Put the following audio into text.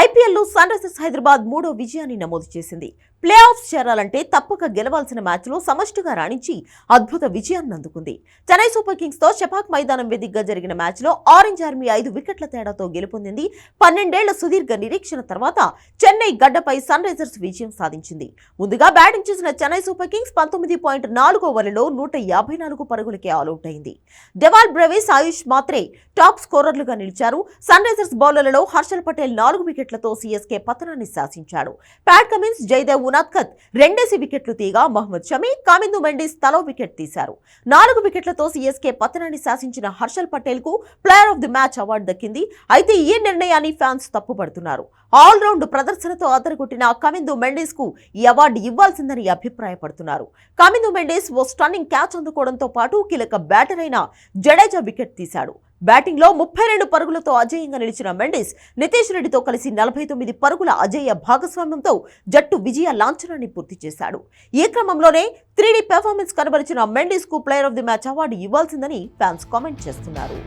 ఐపీఎల్లో sun Risers Hyderabad మూడో విజయాన్ని నమోదు చేసింది. ప్లే ఆఫ్స్ చేరాలంటే తప్పక గెలవాల్సిన మ్యాచ్లో సమష్టిగా రాణించి అద్భుత విజయాన్ని అందుకుంది. చెన్నై సూపర్ కింగ్స్తో చెపాక్ మైదానం వేదికగా జరిగిన మ్యాచ్లో ఆరెంజ్ ఆర్మీ ఐదు వికెట్ల తేడాతో గెలుపొందింది. పన్నెండేళ్ళ సుదీర్ఘ నిరీక్షణ తర్వాత చెన్నై గడ్డపై సన్ రైజర్స్ విజయం సాధించింది. ముందుగా బ్యాటింగ్ చేసిన చెన్నై సూపర్ కింగ్స్ పంతొమ్మిది పాయింట్ నాలుగు ఓవర్లలో నూట యాభై నాలుగు పరుగులకే ఆల్అవుట్ అయింది. దెవాల్ బ్రెవిస్ ఆయుష్ మాత్రే టాప్ స్కోరర్లుగా నిలిచారు. సన్ రైజర్స్ బౌలర్లలో హర్షల్ పటేల్ నాలుగు వికెట్ వికెట్లతో సీఎస్కే పతనాన్ని శాసించాడు. ప్యాట్ కమిన్స్ జయదేవ్ ఉనాద్కత్ రెండేసి వికెట్లు తీగా మహమ్మద్ షమీ కామిందు మెండిస్ తలో వికెట్ తీశారు. నాలుగు వికెట్లతో సీఎస్కే పతనాన్ని శాసించిన Harshal పటేల్కు player of the match award దక్కింది. అయితే ఈ నిర్ణయాన్ని ఫ్యాన్స్ తప్పుపడుతున్నారు ఆల్రౌండ్ ప్రదర్శనతో అదరగొట్టిన కమిందు మెండిస్కు ఈ అవార్డు ఇవ్వాల్సిందని అభిప్రాయపడుతున్నారు. కమిందు మెండిస్ ఓ స్టన్నింగ్ క్యాచ్ అందుకోవడంతో పాటు కీలక బ్యాటర్ అయిన జడేజా వికెట్ తీశాడు. బ్యాటింగ్లో ముప్పై రెండు పరుగులతో అజేయంగా నిలిచిన మెండిస్ నితీష్ రెడ్డితో కలిసి నలభై తొమ్మిది పరుగుల అజేయ భాగస్వామ్యంతో జట్టు విజయ లాంఛనాన్ని పూర్తి చేశాడు. ఈ క్రమంలోనే త్రీడీ పెర్ఫార్మెన్స్ కనబరిచిన మెండిస్కు player of the match award ఇవ్వాల్సిందని fans comment చేస్తున్నారు.